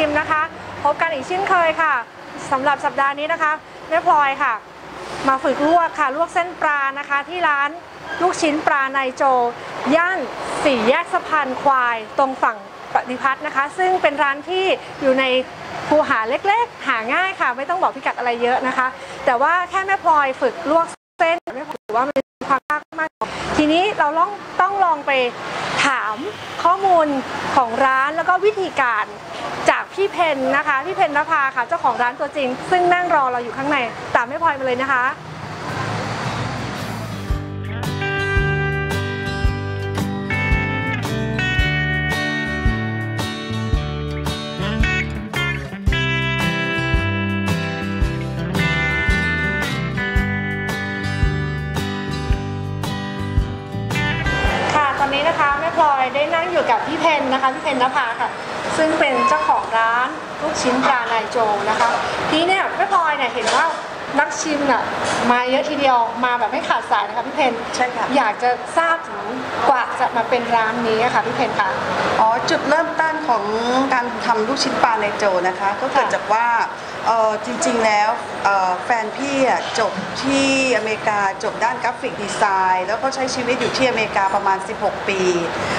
ชิมนะคะ พบกันอีกเช่นเคยค่ะสำหรับสัปดาห์นี้นะคะแม่พลอยค่ะ มาฝึกลวกค่ะลวกเส้นปลานะคะ ที่ร้านลูกชิ้นปลาในโจ ย่านสี่แยกสะพานควาย ตรงฝั่งปฏิพัฒน์นะคะ ซึ่งเป็นร้านที่อยู่ในภูหาเล็กๆ หาง่ายค่ะ ไม่ต้องบอกพิกัดอะไรเยอะนะคะ แต่ว่าแค่แม่พลอยฝึกลวกเส้นแม่พลอยถือว่ามันมีความยากมาก ทีนี้เราลองต้องลองไป ถามข้อมูลของร้านแล้วก็วิธีการจากพี่เพนนะคะ พี่เพนนภาค่ะเจ้าของร้านตัวจริง ซึ่งนั่งรอเราอยู่ข้างในตามไม่พลอยมาเลยนะคะ อยู่กับพี่เพนนะคะพี่เพนนภาค่ะ ซึ่งเป็นเจ้าของร้านลูกชิ้นปลานายโจนะคะทีนี้เนี่ยแม่พลอยเนี่ยเห็นว่า นักชิมน่ะมาเยอะทีเดียวมาแบบไม่ขาดสายนะคะพี่เพนใช่ค่ะ อยากจะทราบถึงกว่าจะมาเป็นร้านนี้อะค่ะพี่เพนค่ะ อ๋อจุดเริ่มต้นของการทำลูกชิ้นปลาในโจนะคะ ก็เกิดค่ะจากว่าเอ่อจริงๆแล้วเอ่อแฟนพี่อะจบที่อเมริกาจบด้านกราฟิกดีไซน์แล้วก็ใช้ชีวิตอยู่ที่อเมริกาประมาณ 16 ปี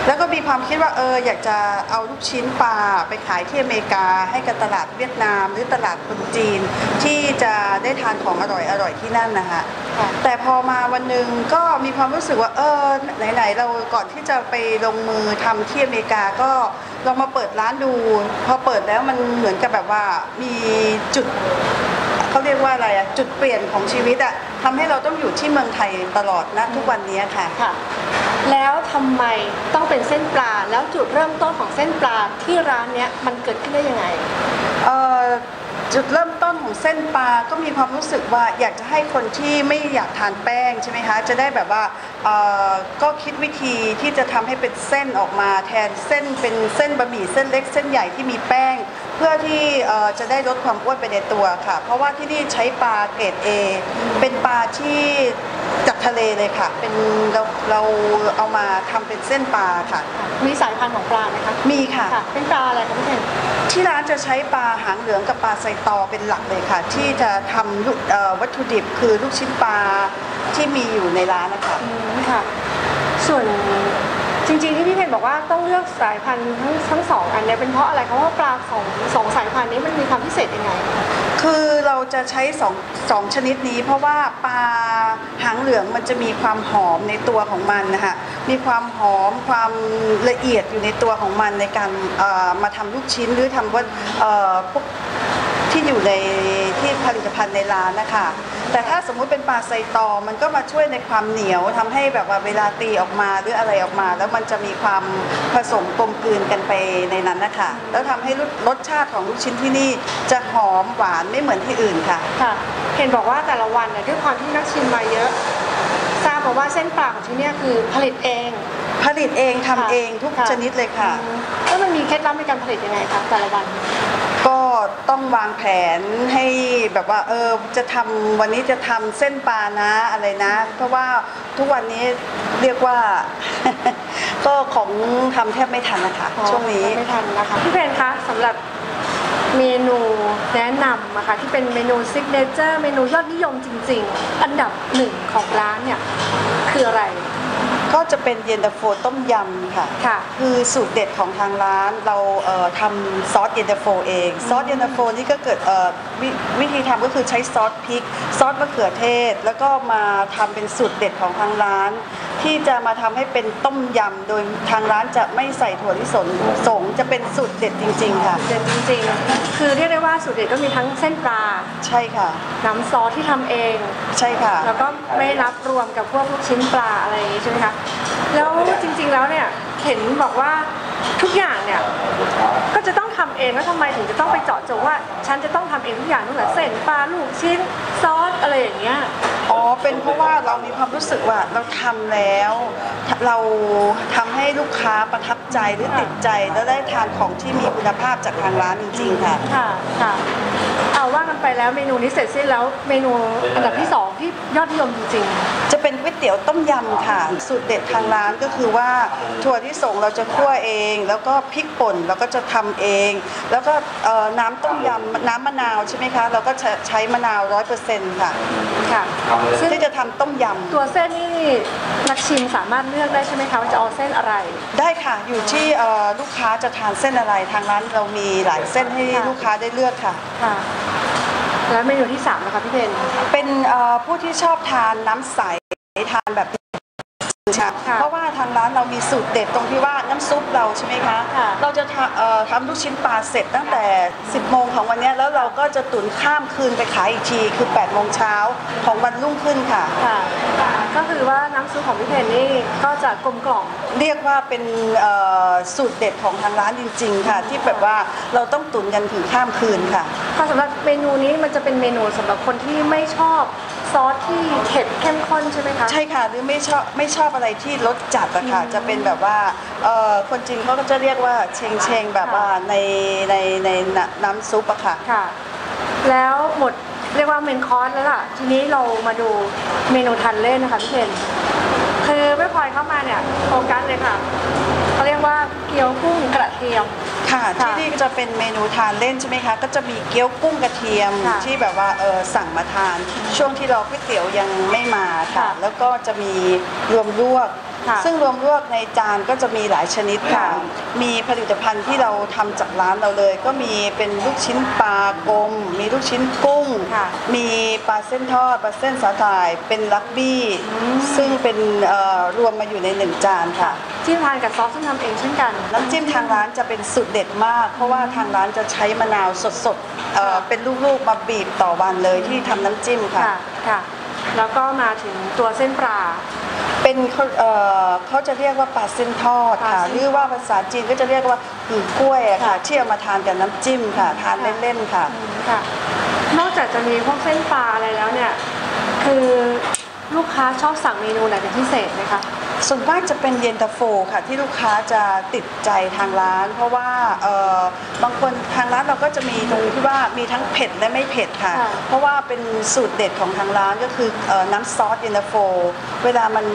แล้วก็มีความคิดว่าเอออยากจะเอาลูกชิ้นปลาไปขายที่อเมริกาให้กับตลาดเวียดนาม หรือตลาดคนจีนที่จะได้ทานของอร่อยๆที่นั่นนะคะค่ะแต่พอมาวันหนึ่งก็มีความรู้สึกว่าเออไหนๆเราก่อนที่จะไปลงมือทำที่อเมริกาก็ลองมาเปิดร้านดู พอเปิดแล้วมันเหมือนกับแบบว่ามีจุดเขาเรียกว่าอะไรอะจุดเปลี่ยนของชีวิตอะทำให้เราต้องอยู่ที่เมืองไทยตลอดนะทุกวันนี้ค่ะค่ะแล้วทำไมต้องเป็นเส้นปลา แล้วจุดเริ่มต้นของเส้นปลาที่ร้านเนี้ยมันเกิดขึ้นได้ยังไงเอ่อ จุดเริ่มต้นของเส้นปลาก็มีความรู้สึกว่าอยากจะให้คนที่ไม่อยากทานแป้งใช่ไหมคะจะได้แบบว่าเอ่อก็คิดวิธีที่จะทำให้เป็นเส้นออกมาแทนเส้นเป็นเส้นบะหมี่เส้นเล็กเส้นใหญ่ที่มีแป้ง เพื่อที่เอ่อจะได้ลดความอ้วนไปในตัวค่ะ เพราะว่าที่นี่ใช้ปลาเกรด A เป็นปลาที่จากทะเลเลยค่ะ เป็นเราเราเอามาทำเป็นเส้นปลาค่ะ มีสายพันธุ์ของปลาไหมคะมีค่ะค่ะเป็นปลาอะไรคะพี่เพน ที่ร้านจะใช้ปลาหางเหลืองกับปลาไซตอเป็นหลักเลยค่ะ ที่จะทำลูกเอ่อวัตถุดิบคือลูกชิ้นปลาที่มีอยู่ในร้านนะคะอืมค่ะ ส่วนจริงๆที่พี่เพนบอกว่าต้องเลือกสายพันธุ์ทั้งทั้งสองอันเนี้ยเป็นเพราะอะไรคะเพราะว่าปลาสองสองสายพันธุ์นี้มันมีความพิเศษยังไง คือเราจะใช้สองสองชนิดนี้ เพราะว่าปลาหางเหลืองมันจะมีความหอมในตัวของมันนะคะ มีความหอมความละเอียดอยู่ในตัวของมันในการมาทำลูกชิ้นหรือทำว่าพวกที่อยู่ในที่ผลิตภัณฑ์ในร้านนะคะ แต่ถ้าสมมุติเป็นปลาไซตอมันก็มาช่วยในความเหนียวทำให้แบบว่าเวลาตีออกมาหรืออะไรออกมา แล้วมันจะมีความผสมกลมกลืนกันไปในนั้นนะคะ แล้วทำให้รสชาติของลูกชิ้นที่นี่จะหอมหวานไม่เหมือนที่อื่นค่ะค่ะ เห็นบอกว่าแต่ละวันเนี่ยด้วยความที่นักชิมมาเยอะ ทราบมาว่าเส้นปลาของที่เนี่ยคือผลิตเอง ผลิตเองทำค่ะเองทุกค่ะ ชนิดเลยค่ะ อืมแล้วมันมีเคล็ดลับในการผลิตยังไงคะแต่ละวัน ก็ต้องวางแผนให้แบบว่า เออจะทำวันนี้จะทำเส้นปลานะอะไรนะ เพราะว่าทุกวันนี้เรียกว่า ก็ของทำแทบไม่ทันนะคะช่วงนี้ ไม่ทันนะคะพี่เพนคะสำหรับ เมนูแนะนำนะคะที่เป็นเมนูซิกเนเจอร์เมนูยอดนิยมจริง ๆ อันดับหนึ่งของร้านเนี่ยคืออะไร ก็จะเป็นเย็นตาโฟต้มยำค่ะ ค่ะ คือสูตรเด็ดของทางร้านเราเอ่อทำซอสเย็นตาโฟเอง ซอสเย็นตาโฟนี่ก็เกิดเอ่อววิธีทำก็คือใช้ซอสพริก ซอสมะเขือเทศ แล้วก็มาทำเป็นสูตรเด็ดของทางร้าน ที่จะมาทำให้เป็นต้มยำโดยทางร้านจะไม่ใส่ถั่วลิสงสงจะเป็นสูตรเด็ดจริง ๆ ค่ะ เด็ดจริงๆ คือเรียกได้ว่าสูตรเด็ดก็มีทั้งเส้นปลา ใช่ค่ะ น้ำซอสที่ทำเอง ใช่ค่ะ แล้วก็ไม่รับรวมกับพวกลูกชิ้นปลาอะไรอย่างงี้ใช่ไหมคะ แล้วจริงๆแล้วเนี่ย เห็นบอกว่าทุกอย่างเนี่ยก็จะต้องทำเองแล้วทำไมถึงจะต้องไปเจาะจงว่า ฉันจะต้องทำเองทุกอย่างตั้งแต่เส้นปลาลูกชิ้นซอสอะไรอย่างเงี้ยอ๋อเป็นเพราะว่าเรามีความรู้สึกว่าเราทำแล้ว เราทำให้ลูกค้าประทับใจหรือติดใจแล้วได้ทานของที่มีคุณภาพจากทางร้านจริงๆค่ะค่ะค่ะ เอาว่ากันไปแล้วเมนูนี้เสร็จสิ้นแล้วเมนูอันดับที่สองที่ยอดนิยมจริงจะเป็นก๋วยเตี๋ยวต้มยำค่ะ สูตรเด็ดทางร้านก็คือว่าถั่วที่ส่งเราจะคั่วเอง แล้วก็พริกป่นเราก็จะทำเอง แล้วก็เอ่อน้ำต้มยำน้ำมะนาวใช่ไหมคะ เราก็จะใช้มะนาวร้อยเปอร์เซ็นต์ค่ะๆค่ะซึ่งที่จะทำต้มยตัวเส้นนี่นักชิมสามารถเลือกได้ใช่ไหมคะว่าจะเอาเส้นอะไรำได้ค่ะอยู่ที่เอ่อลูกค้าจะทานเส้นอะไรทางร้านเรามีหลายเส้นให้ค่ะลูกค้าได้เลือกค่ะค่ะแล้วเมนูที่สามนะคะพี่เพนเป็นเอ่อผู้ที่ชอบทานน้ำใสทานแบบค่ะค่ะเพราะว่าทางร้านเรามีสูตรเด็ดตรงที่ว่าน้ำซุปเราใช่ไหมคะค่ะเราจะทำเอ่อทำลูกชิ้นปลาเสร็จตั้งแต่ 10 โมงของวันเนี้ยแล้วเราก็จะตุนข้ามคืนไปขายอีกทีคือ 8 โมงเช้าของวันรุ่งขึ้นค่ะค่ะ ก็คือว่าน้ำซุปของพี่เพนนี่ก็จะกลมกล่อม เรียกว่าเป็นเอ่อสูตรเด็ดของทางร้านจริง ๆ ค่ะ ที่แบบว่าเราต้องตุนกันถึงข้ามคืนค่ะ ค่ะสำหรับเมนูนี้มันจะเป็นเมนูสำหรับคนที่ไม่ชอบซอสที่เผ็ดเข้มข้นใช่ไหมคะ ใช่ค่ะหรือไม่ชอบไม่ชอบอะไรที่รสจัดอะค่ะจะเป็นแบบว่าเอ่อคนจีนเขาก็จะเรียกว่าเชงเชงๆแบบว่าในในในน้ำน้ำซุปอะค่ะ ค่ะ แล้วหมด เรียกว่าเมนคอร์สแล้วล่ะ ทีนี้เรามาดูเมนูทานเล่นนะคะพี่เพนคือแม่พลอยเข้ามาเนี่ยโฟกัสเลยค่ะเขาเรียกว่าเกี๊ยวกุ้งกระเทียมค่ะค่ะที่นี่ก็จะเป็นเมนูทานเล่นใช่ไหมคะ ก็จะมีเกี๊ยวกุ้งกระเทียมค่ะที่แบบว่าเออสั่งมาทาน ช่วงที่รอก๋วยเตี๋ยวยังไม่มาค่ะ ค่ะแล้วก็จะมีรวมลวก ค่ะซึ่งรวมลวกในจานก็จะมีหลายชนิดค่ะค่ะมีผลิตภัณฑ์ที่เราทำจากร้านเราเลย ก็มีเป็นลูกชิ้นปลากลมมีลูกชิ้นกุ้งค่ะมีปลาเส้นทอดปลาเส้นสาหร่าย เป็นลักบี้ ซึ่งเป็นเอ่อรวมมาอยู่ในหนึ่งจานค่ะที่ทานกับซอสซึ่งทำเองเช่นกัน น้ำจิ้มทางร้านจะเป็นสูตรเด็ดมาก เพราะว่าทางร้านจะใช้มะนาวสดๆเอ่อเป็นลูกๆมาบีบต่อวันเลยที่ทำน้ำจิ้มค่ะค่ะค่ะแล้วก็มาถึงตัวเส้นปลา เป็นเขาเอ่อเขาจะเรียกว่าปลาเส้นทอดปลาค่ะเส้นหรือว่าภาษาจีนก็จะเรียกว่าหือกล้วยอะค่ะที่เอามาทานกับน้ำจิ้มค่ะ ทานเล่นๆค่ะค่ะ นอกจากจะมีพวกเส้นปลาอะไรแล้วเนี่ย คือลูกค้าชอบสั่งเมนูไหนเป็นพิเศษไหมคะ ส่วนมากจะเป็นเย็นตาโฟค่ะที่ลูกค้าจะติดใจทางร้าน เพราะว่าเอ่อบางคนทางร้านเราก็จะมีตรงที่ว่ามีทั้งเผ็ดและไม่เผ็ดค่ะ ค่ะเพราะว่าเป็นสูตรเด็ดของทางร้านก็คือเอ่อน้ำซอสเย็นตาโฟ เวลามัน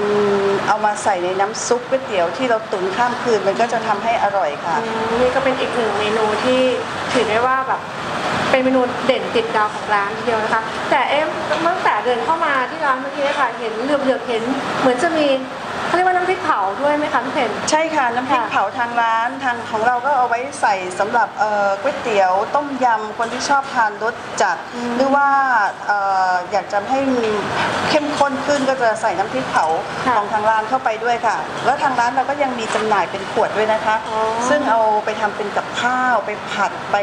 เอามาใส่ในน้ำซุปก๋วยเตี๋ยวที่เราตุ๋นข้ามคืนมันก็จะทำให้อร่อยค่ะ อืมนี่ก็เป็นอีกหนึ่งเมนูที่ถือได้ว่าแบบเป็นเมนูเด่นติดดาวของร้านทีเดียวนะคะ แต่เอ๊ะตั้งแต่เดินเข้ามาที่ร้านเมื่อกี้ค่ะเห็นเหลือบๆเห็น เหมือนจะมี เขาเรียกว่าน้ำพริกเผาด้วยไหมคะพี่เพน ใช่ค่ะน้ำพริกค่ะ เผาทางร้านทางของเราก็เอาไว้ใส่สำหรับเอ่อก๋วยเตี๋ยวต้มยำคนที่ชอบทานรสจัด หรือว่าเอ่ออยากจะให้มีเข้มข้นขึ้นก็จะใส่น้ำพริกเผาค่ะของทางร้านเข้าไปด้วยค่ะ แล้วทางร้านเราก็ยังมีจำหน่ายเป็นขวดด้วยนะคะ อ๋อ ซึ่งเอาไปทำเป็นกับข้าวไปผัดไป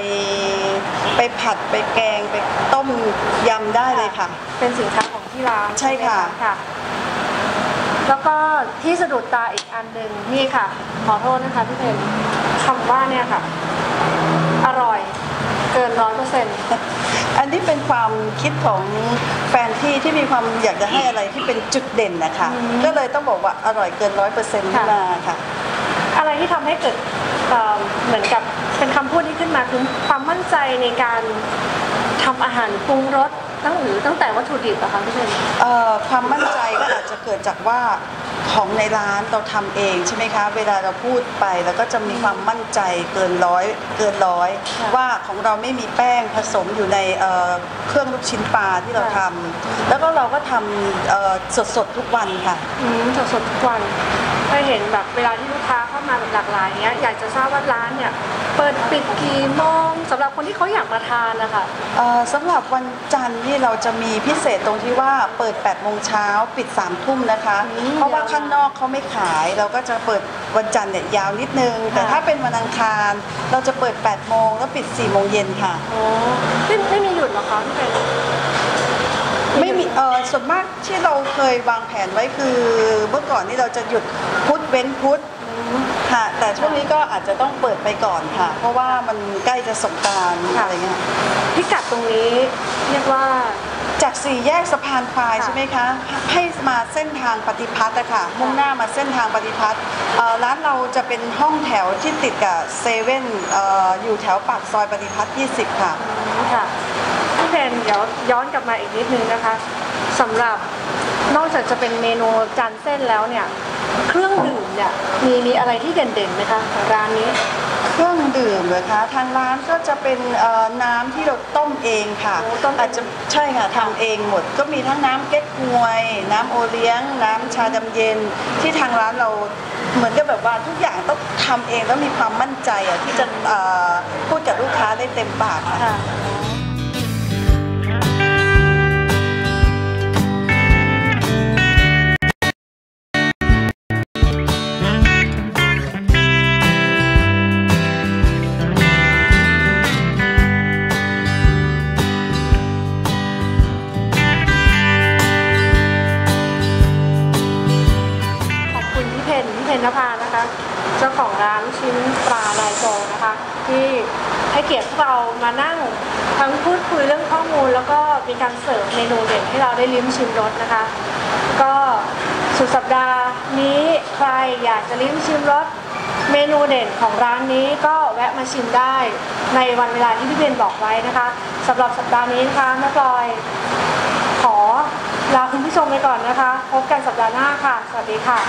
ไปผัดไปแกงไปต้มยำได้เลยค่ะ เป็นสินค้าของที่ร้านใช่ค่ะ ไหมค่ะ แล้วก็ที่สะดุดตาอีกอันหนึ่งนี่ค่ะ ขอโทษนะคะพี่เพนคำว่าเนี่ยค่ะ อร่อยเกินร้อยเปอร์เซ็นต์อันนี้เป็นความคิดของแฟนที่ที่มีความอยากจะให้อะไรที่เป็นจุดเด่นนะคะอืมก็เลยต้องบอกว่าอร่อยเกินร้อยเปอร์เซ็นต์ขึ้นมาค่ะ อะไรที่ทำให้เกิดเอ่อเหมือนกับเป็นคำพูดที่ขึ้นมาคือความมั่นใจในการทำอาหารปรุงรส ตั้งหรือตั้งแต่วัตถุดิบอะคะพี่เพนเอ่อความมั่นใจก็อาจจะเกิดจากว่าของในร้านเราทำเองใช่ไหมคะ เวลาเราพูดไปเราก็จะมีความมั่นใจเกินร้อยเกินร้อยค่ะว่าของเราไม่มีแป้งผสมอยู่ในเอ่อเครื่องลูกชิ้นปลาที่เราทำแล้วก็เราก็ทำสดๆทุกวันค่ะอืมสดสดๆทุกวัน เคยเห็นแบบเวลาที่ลูกค้าเข้ามาแบบหลากหลายเงี้ยอยากจะทราบว่าร้านเนี่ยเปิดปิดกี่โมงสำหรับคนที่เขาอยากมาทานนะคะเอ่อสำหรับวันจันทร์นี่เราจะมีพิเศษตรงที่ว่าเปิด8โมงเช้าปิด3ทุ่มนะคะอืมเพราะว่าข้างนอกเขาไม่ขาย เราก็จะเปิดวันจันทร์เนี่ยยาวนิดนึง แต่ค่ะถ้าเป็นวันอังคาร เราจะเปิด8โมงแล้วปิด4โมงเย็นค่ะโอ้ไม่ไม่มีหยุดเหรอคะพี่เป็นไม่มีเออ ส่วนมากที่เราเคยวางแผนไว้คือเมื่อก่อนนี่เราจะหยุดพุธเว้นพุธค่ะแต่ช่วงนี้ก็อาจจะต้องเปิดไปก่อนค่ะ เพราะว่ามันใกล้จะสงกรารอะไรเงี้ยพิกัดตรงนี้เรียกว่า จากสี่แยกสะพานควายค่ะใช่ไหมคะให้มาเส้นทางปฏิพัฒน์อะค่ะมุ่งหน้ามาเส้นทางปฏิพัฒน์เอ่อร้านเราจะเป็นห้องแถวที่ติดกับเซเว่นเอ่ออยู่แถวปากซอยปฏิพัฒน์20 ค่ะค่ะพี่เพนเดี๋ยวย้อนกลับมาอีกนิดนึงนะคะสำหรับนอกจากจะเป็นเมนูจานเส้นแล้วเนี่ย เครื่องดื่มเนี่ยมีมีอะไรที่เด่นๆไหมคะของร้านนี้ เครื่องดื่มเหรอคะทางร้านก็จะเป็นเอ่อน้ำที่เราต้มเองค่ะโอ้ต้มเอง อาจจะใช่ค่ะทำเองหมด ก็มีทั้งน้ำเก๊กฮวย น้ำโอเลี้ยง น้ำชาดำเย็น ที่ทางร้านเราเหมือนกับแบบว่าทุกอย่างต้องทำเองแล้วมีความมั่นใจอะที่จะเอ่อพูดกับลูกค้าได้เต็มปากค่ะ ค่ะ มานั่งทั้งพูดคุยเรื่องข้อมูล แล้วก็มีการเสิร์ฟเมนูเด่นให้เราได้ลิ้มชิมรสนะคะ ก็สุดสัปดาห์นี้ใครอยากจะลิ้มชิมรสเมนูเด่นของร้านนี้ก็แวะมาชิมได้ในวันเวลาที่พี่เพนบอกไว้นะคะสำหรับสัปดาห์นี้นะคะแม่พลอย ขอลาคุณผู้ชมไปก่อนนะคะ พบกันสัปดาห์หน้าค่ะ สวัสดีค่ะ